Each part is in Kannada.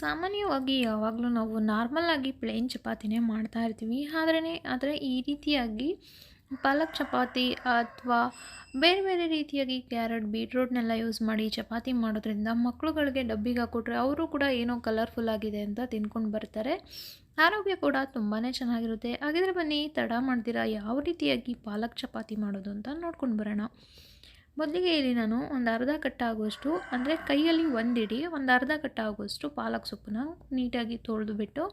ಸಾಮಾನ್ಯವಾಗಿ ಯಾವಾಗಲೂ ನಾವು ನಾರ್ಮಲ್ ಆಗಿ ಪ್ಲೇನ್ ಚಪಾತಿನೇ ಮಾಡ್ತಾ ಇರ್ತೀವಿ. ಆದ್ರೇ ಆದರೆ ಈ ರೀತಿಯಾಗಿ ಪಾಲಕ್ ಚಪಾತಿ ಅಥವಾ ಬೇರೆ ಬೇರೆ ರೀತಿಯಾಗಿ ಕ್ಯಾರೆಟ್ ಬೀಟ್ರೂಟ್ನೆಲ್ಲ ಯೂಸ್ ಮಾಡಿ ಚಪಾತಿ ಮಾಡೋದ್ರಿಂದ ಮಕ್ಕಳುಗಳಿಗೆ ಡಬ್ಬಿಗೆ ಹಾಕ್ಕೊಟ್ರೆ ಅವರು ಕೂಡ ಏನೋ ಕಲರ್ಫುಲ್ ಆಗಿದೆ ಅಂತ ತಿನ್ಕೊಂಡು ಬರ್ತಾರೆ. ಆರೋಗ್ಯ ಕೂಡ ತುಂಬಾ ಚೆನ್ನಾಗಿರುತ್ತೆ. ಹಾಗಿದ್ರೆ ಬನ್ನಿ, ತಡ ಮಾಡ್ತೀರಾ? ಯಾವ ರೀತಿಯಾಗಿ ಪಾಲಕ್ ಚಪಾತಿ ಮಾಡೋದು ಅಂತ ನೋಡ್ಕೊಂಡು ಬರೋಣ. ಮೊದಲಿಗೆ ಇಲ್ಲಿ ನಾನು ಒಂದು ಅರ್ಧ ಕಟ್ಟಾಗುವಷ್ಟು ಅಂದರೆ ಕೈಯಲ್ಲಿ ಒಂದಿಡಿ, ಒಂದು ಅರ್ಧ ಕಟ್ಟಾಗುವಷ್ಟು ಪಾಲಕ್ ಸೊಪ್ಪನ್ನ ನೀಟಾಗಿ ತೊಳೆದುಬಿಟ್ಟು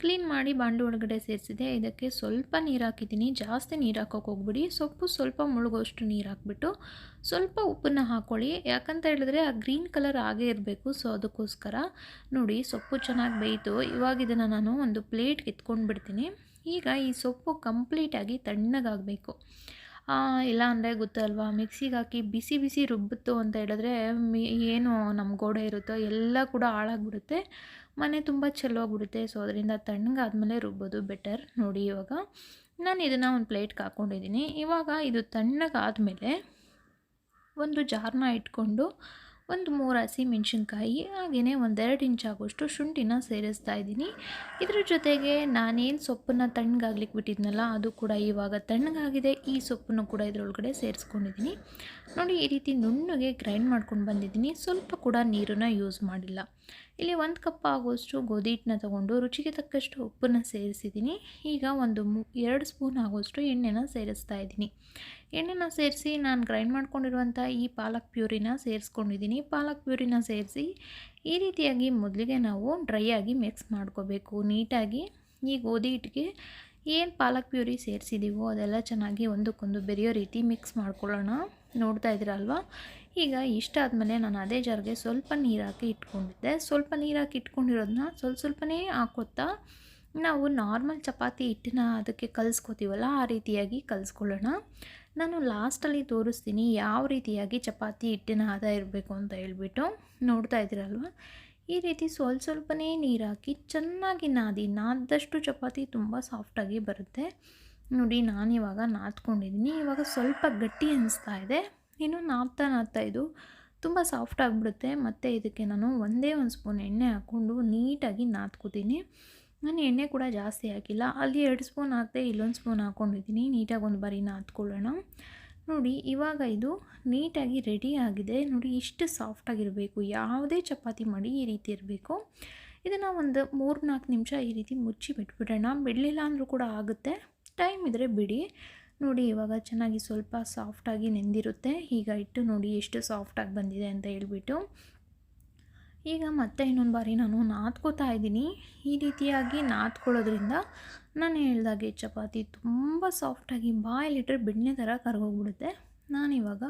ಕ್ಲೀನ್ ಮಾಡಿ ಬಾಂಡು ಒಳಗಡೆ ಸೇರಿಸಿದೆ. ಇದಕ್ಕೆ ಸ್ವಲ್ಪ ನೀರು ಹಾಕಿದ್ದೀನಿ. ಜಾಸ್ತಿ ನೀರು ಹಾಕೋಕೆ ಹೋಗ್ಬಿಡಿ. ಸೊಪ್ಪು ಸ್ವಲ್ಪ ಮುಳುಗೋಷ್ಟು ನೀರು ಹಾಕ್ಬಿಟ್ಟು ಸ್ವಲ್ಪ ಉಪ್ಪನ್ನು ಹಾಕ್ಕೊಳ್ಳಿ ಯಾಕಂತ ಹೇಳಿದ್ರೆ ಆ ಗ್ರೀನ್ ಕಲರ್ ಆಗೇ ಇರಬೇಕು. ಸೊ, ಅದಕ್ಕೋಸ್ಕರ ನೋಡಿ ಸೊಪ್ಪು ಚೆನ್ನಾಗಿ ಬೇಯಿತು. ಇವಾಗ ಇದನ್ನು ನಾನು ಒಂದು ಪ್ಲೇಟ್ಗೆ ಎತ್ಕೊಂಡು ಬಿಡ್ತೀನಿ ಈಗ ಈ ಸೊಪ್ಪು ಕಂಪ್ಲೀಟಾಗಿ ತಣ್ಣಗಾಗಬೇಕು. ಇಲ್ಲ ಅಂದರೆ ಗೊತ್ತಲ್ವಾ? ಮಿಕ್ಸಿಗೆ ಹಾಕಿ ಬಿಸಿ ಬಿಸಿ ರುಬ್ಬಿತ್ತು ಅಂತ ಹೇಳಿದ್ರೆ ಏನು ನಮ್ಮ ಗೋಡೆ ಇರುತ್ತೋ ಎಲ್ಲ ಕೂಡ ಹಾಳಾಗ್ಬಿಡುತ್ತೆ. ಮನೆ ತುಂಬ ಚೆಲ್ಲೋಗ್ಬಿಡುತ್ತೆ ಸೊ ಅದರಿಂದ ತಣ್ಣಗಾದ್ಮೇಲೆ ರುಬ್ಬೋದು. ಬೆಟರ್ ನೋಡಿ ಇವಾಗ. ನಾನು ಇದನ್ನು ಒಂದು ಪ್ಲೇಟ್ಗೆ ಹಾಕ್ಕೊಂಡಿದ್ದೀನಿ ಇವಾಗ ಇದು ತಣ್ಣಗಾದಮೇಲೆ ಒಂದು ಜಾರನ್ನ ಇಟ್ಕೊಂಡು ಒಂದು ಮೂರು ಹಸಿ ಮೆಣಸಿನ್ಕಾಯಿ ಹಾಗೆಯೇ ಒಂದೆರಡು ಇಂಚ್ ಆಗೋಷ್ಟು ಶುಂಠಿನ ಸೇರಿಸ್ತಾ ಇದ್ದೀನಿ. ಇದರ ಜೊತೆಗೆ ನಾನೇನು ಸೊಪ್ಪನ್ನು ತಣ್ಣಗಾಗ್ಲಿಕ್ಕೆ ಬಿಟ್ಟಿದ್ನಲ್ಲ, ಅದು ಕೂಡ ಇವಾಗ ತಣ್ಣಗಾಗಿದೆ. ಈ ಸೊಪ್ಪನ್ನು ಕೂಡ ಇದರೊಳಗಡೆ ಸೇರಿಸ್ಕೊಂಡಿದ್ದೀನಿ. ನೋಡಿ, ಈ ರೀತಿ ನುಣ್ಣಗೆ ಗ್ರೈಂಡ್ ಮಾಡ್ಕೊಂಡು ಬಂದಿದ್ದೀನಿ. ಸ್ವಲ್ಪ ಕೂಡ ನೀರನ್ನು ಯೂಸ್ ಮಾಡಿಲ್ಲ. ಇಲ್ಲಿ ಒಂದು ಕಪ್ ಆಗುವಷ್ಟು ಗೋಧಿ ಹಿಟ್ಟನ್ನ ತೊಗೊಂಡು ರುಚಿಗೆ ತಕ್ಕಷ್ಟು ಉಪ್ಪನ್ನು ಸೇರಿಸಿದ್ದೀನಿ. ಈಗ ಒಂದು ಮು, ಎರಡು ಸ್ಪೂನ್ ಆಗುವಷ್ಟು ಎಣ್ಣೆನ ಸೇರಿಸ್ತಾ ಇದ್ದೀನಿ. ಎಣ್ಣೆನ ಸೇರಿಸಿ ನಾನು ಗ್ರೈಂಡ್ ಮಾಡ್ಕೊಂಡಿರುವಂಥ ಈ ಪಾಲಕ್ ಪ್ಯೂರಿನ ಸೇರಿಸ್ಕೊಂಡಿದ್ದೀನಿ. ಪಾಲಕ್ ಪ್ಯೂರಿನ ಸೇರಿಸಿ ಈ ರೀತಿಯಾಗಿ ಮೊದಲಿಗೆ ನಾವು ಡ್ರೈ ಆಗಿ ಮಿಕ್ಸ್ ಮಾಡ್ಕೋಬೇಕು. ನೀಟಾಗಿ ಈ ಗೋಧಿ ಹಿಟ್ಟಿಗೆ ಏನು ಪಾಲಕ್ ಪ್ಯೂರಿ ಸೇರಿಸಿದ್ದೀವೋ ಅದೆಲ್ಲ ಚೆನ್ನಾಗಿ ಒಂದಕ್ಕೊಂದು ಬೆರೆಯೋ ರೀತಿ ಮಿಕ್ಸ್ ಮಾಡ್ಕೊಳ್ಳೋಣ. ನೋಡ್ತಾ ಇದ್ದೀರಲ್ವ? ಈಗ ಇಷ್ಟಾದಮೇಲೆ ನಾನು ಅದೇ ಜಾರ್ಗೆ ಸ್ವಲ್ಪ ನೀರು ಹಾಕಿ ಇಟ್ಕೊಂಡಿದ್ದೆ. ಸ್ವಲ್ಪ ನೀರು ಹಾಕಿ ಇಟ್ಕೊಂಡಿರೋದನ್ನ ಸ್ವಲ್ಪ ಸ್ವಲ್ಪನೇ ಹಾಕೋತಾ ನಾವು ನಾರ್ಮಲ್ ಚಪಾತಿ ಹಿಟ್ಟನ್ನ ಅದಕ್ಕೆ ಕಲಿಸ್ಕೋತೀವಲ್ಲ ಆ ರೀತಿಯಾಗಿ ಕಲಿಸ್ಕೊಳ್ಳೋಣ. ನಾನು ಲಾಸ್ಟಲ್ಲಿ ತೋರಿಸ್ತೀನಿ ಯಾವ ರೀತಿಯಾಗಿ ಚಪಾತಿ ಹಿಟ್ಟಿನ ಹದ ಇರಬೇಕು ಅಂತ ಹೇಳ್ಬಿಟ್ಟು. ನೋಡ್ತಾ ಇದ್ದೀರಲ್ವ? ಈ ರೀತಿ ಸ್ವಲ್ಪ ಸ್ವಲ್ಪನೇ ನೀರು ಹಾಕಿ ಚೆನ್ನಾಗಿ ನಾದಿ. ನಾದಷ್ಟು ಚಪಾತಿ ತುಂಬ ಸಾಫ್ಟಾಗಿ ಬರುತ್ತೆ. ನೋಡಿ, ನಾನಿವಾಗ ನಾದ್ಕೊಂಡಿದ್ದೀನಿ. ಇವಾಗ ಸ್ವಲ್ಪ ಗಟ್ಟಿ ಅನಿಸ್ತಾ ಇದೆ. ಇನ್ನು ನಾದ್ತಾ ನಾದ್ತಾ ಇದು ತುಂಬ ಸಾಫ್ಟ್ ಆಗಿಬಿಡುತ್ತೆ. ಮತ್ತು ಇದಕ್ಕೆ ನಾನು ಒಂದೇ ಒಂದು ಸ್ಪೂನ್ ಎಣ್ಣೆ ಹಾಕ್ಕೊಂಡು ನೀಟಾಗಿ ನಾದ್ಕೋತೀನಿ. ನಾನು ಎಣ್ಣೆ ಕೂಡ ಜಾಸ್ತಿ ಹಾಕಿಲ್ಲ. ಅಲ್ಲಿ ಎರಡು ಸ್ಪೂನ್ ಹಾಕಿದೆ ಇಲ್ಲೊಂದು ಸ್ಪೂನ್ ಹಾಕ್ಕೊಂಡಿದ್ದೀನಿ ನೀಟಾಗಿ ಒಂದು ಬಾರಿ ನಾದ್ಕೊಳ್ಳೋಣ. ನೋಡಿ, ಇವಾಗ ಇದು ನೀಟಾಗಿ ರೆಡಿ ಆಗಿದೆ. ನೋಡಿ, ಇಷ್ಟು ಸಾಫ್ಟಾಗಿರಬೇಕು ಯಾವುದೇ ಚಪಾತಿ ಮಾಡಿ ಈ ರೀತಿ ಇರಬೇಕು. ಇದನ್ನು ಒಂದು ಮೂರು ನಾಲ್ಕು ನಿಮಿಷ ಈ ರೀತಿ ಮುಚ್ಚಿ ಬಿಟ್ಬಿಡೋಣ ಬಿಡಲಿಲ್ಲ ಅಂದರೂ ಕೂಡ ಆಗುತ್ತೆ. ಟೈಮ್ ಇದ್ದರೆ ಬಿಡಿ. ನೋಡಿ, ಇವಾಗ ಚೆನ್ನಾಗಿ ಸ್ವಲ್ಪ ಸಾಫ್ಟಾಗಿ ನೆಂದಿರುತ್ತೆ. ಈಗ ಇಟ್ಟು ನೋಡಿ ಎಷ್ಟು ಸಾಫ್ಟಾಗಿ ಬಂದಿದೆ ಅಂತ ಹೇಳ್ಬಿಟ್ಟು. ಈಗ ಮತ್ತೆ ಇನ್ನೊಂದು ಬಾರಿ ನಾನು ನಾದ್ಕೋತಾ ಇದ್ದೀನಿ. ಈ ರೀತಿಯಾಗಿ ನಾದ್ಕೊಳ್ಳೋದ್ರಿಂದ ನಾನು ಹೇಳ್ದಾಗೆ ಚಪಾತಿ ತುಂಬ ಸಾಫ್ಟಾಗಿ ಬಾಯಲ್ಲಿಟ್ಟರೆ ಬೆಣ್ಣೆ ಥರ ಕರ್ಗೋಗ್ಬಿಡುತ್ತೆ. ನಾನಿವಾಗ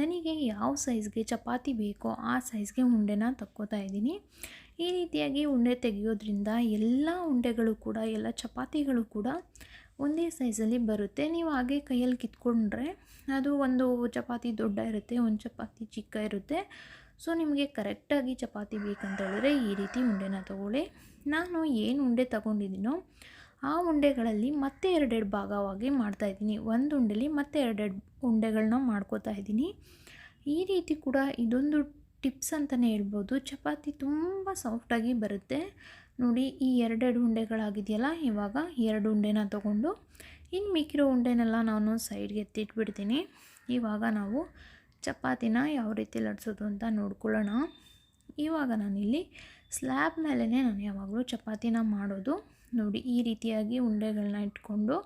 ನನಗೆ ಯಾವ ಸೈಜ್ಗೆ ಚಪಾತಿ ಬೇಕೋ ಆ ಸೈಜ್ಗೆ ಉಂಡೆನ ತಕ್ಕೋತಾ ಇದ್ದೀನಿ. ಈ ರೀತಿಯಾಗಿ ಉಂಡೆ ತೆಗೆಯೋದ್ರಿಂದ ಎಲ್ಲ ಉಂಡೆಗಳು ಕೂಡ, ಎಲ್ಲ ಚಪಾತಿಗಳು ಕೂಡ ಒಂದೇ ಸೈಜಲ್ಲಿ ಬರುತ್ತೆ. ನೀವು ಹಾಗೆ ಕೈಯಲ್ಲಿ ಕಿತ್ಕೊಂಡ್ರೆ ಅದು ಒಂದು ಚಪಾತಿ ದೊಡ್ಡ ಇರುತ್ತೆ, ಒಂದು ಚಪಾತಿ ಚಿಕ್ಕ ಇರುತ್ತೆ. ಸೊ ನಿಮಗೆ ಕರೆಕ್ಟಾಗಿ ಚಪಾತಿ ಬೇಕಂತ ಹೇಳಿದ್ರೆ ಈ ರೀತಿ ಉಂಡೆನ ತಗೊಳ್ಳಿ. ನಾನು ಏನು ಉಂಡೆ ತಗೊಂಡಿದ್ದೀನೋ ಆ ಉಂಡೆಗಳಲ್ಲಿ ಮತ್ತೆ ಎರಡೆರಡು ಭಾಗವಾಗಿ ಮಾಡ್ತಾಯಿದ್ದೀನಿ ಒಂದು ಉಂಡೆಲಿ ಮತ್ತೆ ಎರಡೆರಡು ಉಂಡೆಗಳನ್ನ ಮಾಡ್ಕೋತಾ ಇದ್ದೀನಿ. ಈ ರೀತಿ ಕೂಡ ಇದೊಂದು ಟಿಪ್ಸ್ ಅಂತಲೇ ಹೇಳ್ಬೋದು. ಚಪಾತಿ ತುಂಬ ಸಾಫ್ಟಾಗಿ ಬರುತ್ತೆ. ನೋಡಿ ಈ ಎರಡೆರಡು ಉಂಡೆಗಳಾಗಿದೆಯಲ್ಲ, ಇವಾಗ ಎರಡು ಉಂಡೆನ ತಗೊಂಡು ಇನ್ನು ಮಿಕ್ಕಿರೋ ಉಂಡೆನೆಲ್ಲ ನಾನು ಸೈಡ್ಗೆ ಎತ್ತಿಟ್ಬಿಡ್ತೀನಿ. ಇವಾಗ ನಾವು ಚಪಾತಿನ ಯಾವ ರೀತಿ ಲಟ್ಸೋದು ಅಂತ ನೋಡ್ಕೊಳ್ಳೋಣ. ಇವಾಗ ನಾನಿಲ್ಲಿ ಸ್ಲ್ಯಾಬ್ ಮೇಲೇ ನಾನು ಯಾವಾಗಲೂ ಚಪಾತಿನ ಮಾಡೋದು. ನೋಡಿ ಈ ರೀತಿಯಾಗಿ ಉಂಡೆಗಳನ್ನ ಇಟ್ಕೊಂಡು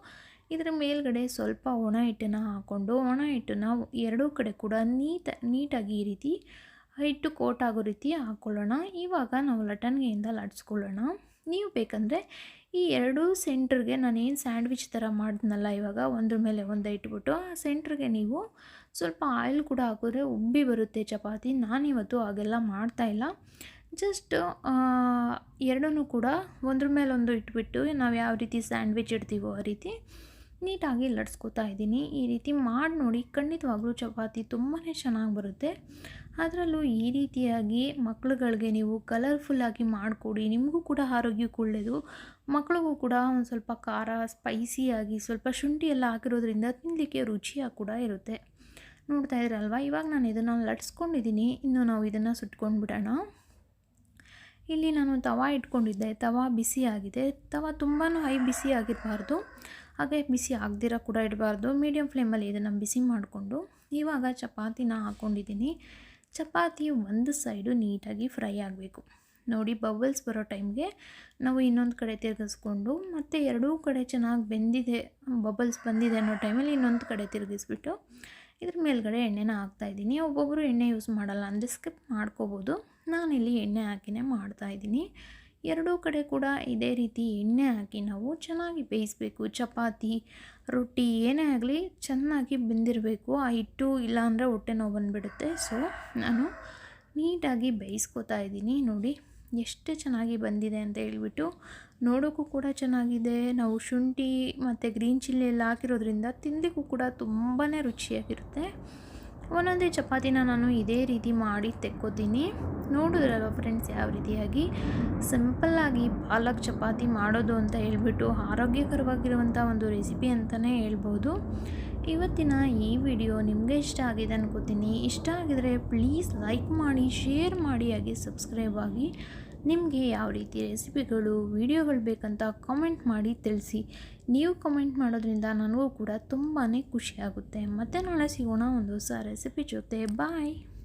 ಇದರ ಮೇಲ್ಗಡೆ ಸ್ವಲ್ಪ ಒಣ ಹಿಟ್ಟನ್ನು ಹಾಕ್ಕೊಂಡು ಒಣ ಹಿಟ್ಟನ್ನು ಎರಡೂ ಕಡೆ ಕೂಡ ನೀಟ, ನೀಟಾಗಿ ಈ ರೀತಿ ಹಿಟ್ಟು ಕೋಟ್ ಆಗೋ ರೀತಿ ಹಾಕ್ಕೊಳ್ಳೋಣ ಇವಾಗ ನಾವು ಲಟನ್ಗೆಯಿಂದ ಲಟ್ಸ್ಕೊಳ್ಳೋಣ. ನೀವು ಬೇಕಂದರೆ ಈ ಎರಡೂ ಸೆಂಟ್ರಿಗೆ ನಾನೇನು ಸ್ಯಾಂಡ್ವಿಚ್ ಥರ ಮಾಡಿದ್ನಲ್ಲ ಇವಾಗ ಒಂದ್ರ ಮೇಲೆ ಒಂದು ಇಟ್ಬಿಟ್ಟು, ಆ ಸೆಂಟ್ರಿಗೆ ನೀವು ಸ್ವಲ್ಪ ಆಯಿಲ್ ಕೂಡ ಹಾಕಿದ್ರೆ ಉಬ್ಬಿ ಬರುತ್ತೆ ಚಪಾತಿ. ನಾನಿವತ್ತು ಹಾಗೆಲ್ಲ ಮಾಡ್ತಾಯಿಲ್ಲ ಜಸ್ಟ್ ಎರಡೂ ಕೂಡ ಒಂದ್ರ ಮೇಲೊಂದು ಇಟ್ಬಿಟ್ಟು ನಾವು ಯಾವ ರೀತಿ ಸ್ಯಾಂಡ್ವಿಚ್ ಇಡ್ತೀವೋ ಆ ರೀತಿ ನೀಟಾಗಿ ಲಟ್ಸ್ಕೊತಾ ಇದ್ದೀನಿ. ಈ ರೀತಿ ಮಾಡಿ ನೋಡಿ ಖಂಡಿತವಾಗ್ಲೂ ಚಪಾತಿ ತುಂಬಾ ಚೆನ್ನಾಗಿ ಬರುತ್ತೆ. ಅದರಲ್ಲೂ ಈ ರೀತಿಯಾಗಿ ಮಕ್ಳುಗಳಿಗೆ ನೀವು ಕಲರ್ಫುಲ್ಲಾಗಿ ಮಾಡಿಕೊಡಿ. ನಿಮಗೂ ಕೂಡ ಆರೋಗ್ಯಕ್ಕೆ ಒಳ್ಳೆಯದು ಮಕ್ಳಿಗೂ ಕೂಡ ಒಂದು ಸ್ವಲ್ಪ ಖಾರ ಸ್ಪೈಸಿಯಾಗಿ ಸ್ವಲ್ಪ ಶುಂಠಿ ಎಲ್ಲ ಹಾಕಿರೋದ್ರಿಂದ ತಿನ್ನಲಿಕ್ಕೆ ರುಚಿಯಾಗಿ ಕೂಡ ಇರುತ್ತೆ. ನೋಡ್ತಾ ಇದ್ರಲ್ವ? ಇವಾಗ ನಾನು ಇದನ್ನು ಲಟ್ಸ್ಕೊಂಡಿದ್ದೀನಿ. ಇನ್ನು ನಾವು ಇದನ್ನು ಸುಟ್ಕೊಂಡು ಬಿಡೋಣ ಇಲ್ಲಿ ನಾನು ತವ ಇಟ್ಕೊಂಡಿದ್ದೆ. ತವ ಬಿಸಿ ಆಗಿದೆ. ತವ ತುಂಬಾ ಹೈ ಬಿಸಿ ಆಗಿರಬಾರ್ದು. ಹಾಗೆ ಬಿಸಿ ಆಗದಿರ ಕೂಡ ಇಡಬಾರ್ದು. ಮೀಡಿಯಮ್ ಫ್ಲೇಮಲ್ಲಿ ಇದನ್ನು ಬಿಸಿ ಮಾಡಿಕೊಂಡು ಇವಾಗ ಚಪಾತಿನ ಹಾಕ್ಕೊಂಡಿದ್ದೀನಿ ಚಪಾತಿ ಒಂದು ಸೈಡು ನೀಟಾಗಿ ಫ್ರೈ ಆಗಬೇಕು. ನೋಡಿ, ಬಬಲ್ಸ್ ಬರೋ ಟೈಮ್ಗೆ ನಾವು ಇನ್ನೊಂದು ಕಡೆ ತಿರುಗಿಸ್ಕೊಂಡು ಮತ್ತು ಎರಡೂ ಕಡೆ ಚೆನ್ನಾಗಿ ಬೆಂದಿದೆ, ಬಬಲ್ಸ್ ಬಂದಿದೆ ಅನ್ನೋ ಟೈಮಲ್ಲಿ ಇನ್ನೊಂದು ಕಡೆ ತಿರುಗಿಸ್ಬಿಟ್ಟು ಇದ್ರ ಮೇಲ್ಗಡೆ ಎಣ್ಣೆನ ಹಾಕ್ತಾಯಿದ್ದೀನಿ ಒಬ್ಬೊಬ್ಬರು ಎಣ್ಣೆ ಯೂಸ್ ಮಾಡಲ್ಲ, ಅಂದರೆ ಸ್ಕಿಪ್ ಮಾಡ್ಕೋಬೋದು. ನಾನಿಲ್ಲಿ ಎಣ್ಣೆ ಹಾಕಿನೇ ಮಾಡ್ತಾಯಿದ್ದೀನಿ ಎರಡೂ ಕಡೆ ಕೂಡ ಇದೇ ರೀತಿ ಎಣ್ಣೆ ಹಾಕಿ ನಾವು ಚೆನ್ನಾಗಿ ಬೇಯಿಸಬೇಕು. ಚಪಾತಿ, ರೊಟ್ಟಿ ಏನೇ ಆಗಲಿ ಚೆನ್ನಾಗಿ ಬೆಂದಿರಬೇಕು. ಆ ಹಿಟ್ಟು ಇಲ್ಲಾಂದರೆ ಹೊಟ್ಟೆ ನೋವು ಬಂದುಬಿಡುತ್ತೆ. ಸೊ ನಾನು ನೀಟಾಗಿ ಬೇಯಿಸ್ಕೊತಾ ಇದ್ದೀನಿ. ನೋಡಿ, ಎಷ್ಟು ಚೆನ್ನಾಗಿ ಬಂದಿದೆ ಅಂತ ಹೇಳ್ಬಿಟ್ಟು ನೋಡೋಕ್ಕೂ ಕೂಡ ಚೆನ್ನಾಗಿದೆ. ನಾವು ಶುಂಠಿ ಮತ್ತು ಗ್ರೀನ್ ಚಿಲ್ಲಿ ಎಲ್ಲ ಹಾಕಿರೋದ್ರಿಂದ ತಿನ್ನಲಿಕ್ಕೂ ಕೂಡ ತುಂಬಾ ರುಚಿಯಾಗಿರುತ್ತೆ. ಒಂದೊಂದೇ ಚಪಾತಿನ ನಾನು ಇದೇ ರೀತಿ ಮಾಡಿ ತೆಕ್ಕೋತೀನಿ. ನೋಡಿದ್ರಲ್ವ ಫ್ರೆಂಡ್ಸ್ ಯಾವ ರೀತಿಯಾಗಿ? ಸಿಂಪಲ್ಲಾಗಿ ಪಾಲಕ್ ಚಪಾತಿ ಮಾಡೋದು ಅಂತ ಹೇಳ್ಬಿಟ್ಟು ಆರೋಗ್ಯಕರವಾಗಿರುವಂಥ ಒಂದು ರೆಸಿಪಿ ಅಂತಲೇ ಹೇಳ್ಬೋದು. ಇವತ್ತಿನ ಈ ವಿಡಿಯೋ ನಿಮಗೆ ಇಷ್ಟ ಆಗಿದೆ ಅನ್ಕೋತೀನಿ. ಇಷ್ಟ ಆಗಿದರೆ ಪ್ಲೀಸ್ ಲೈಕ್ ಮಾಡಿ ಶೇರ್ ಮಾಡಿ, ಹಾಗೆ ಸಬ್ಸ್ಕ್ರೈಬ್ ಆಗಿ. ನಿಮಗೆ ಯಾವ ರೀತಿ ರೆಸಿಪಿಗಳು, ವಿಡಿಯೋಗಳು ಬೇಕಂತ ಕಾಮೆಂಟ್ ಮಾಡಿ ತಿಳಿಸಿ. ನೀವು ಕಮೆಂಟ್ ಮಾಡೋದ್ರಿಂದ ನನಗೂ ಕೂಡ ತುಂಬಾ ಖುಷಿಯಾಗುತ್ತೆ ಮತ್ತು ನಾಳೆ ಸಿಗೋಣ ಒಂದು ಹೊಸ ರೆಸಿಪಿ ಜೊತೆ. ಬಾಯ್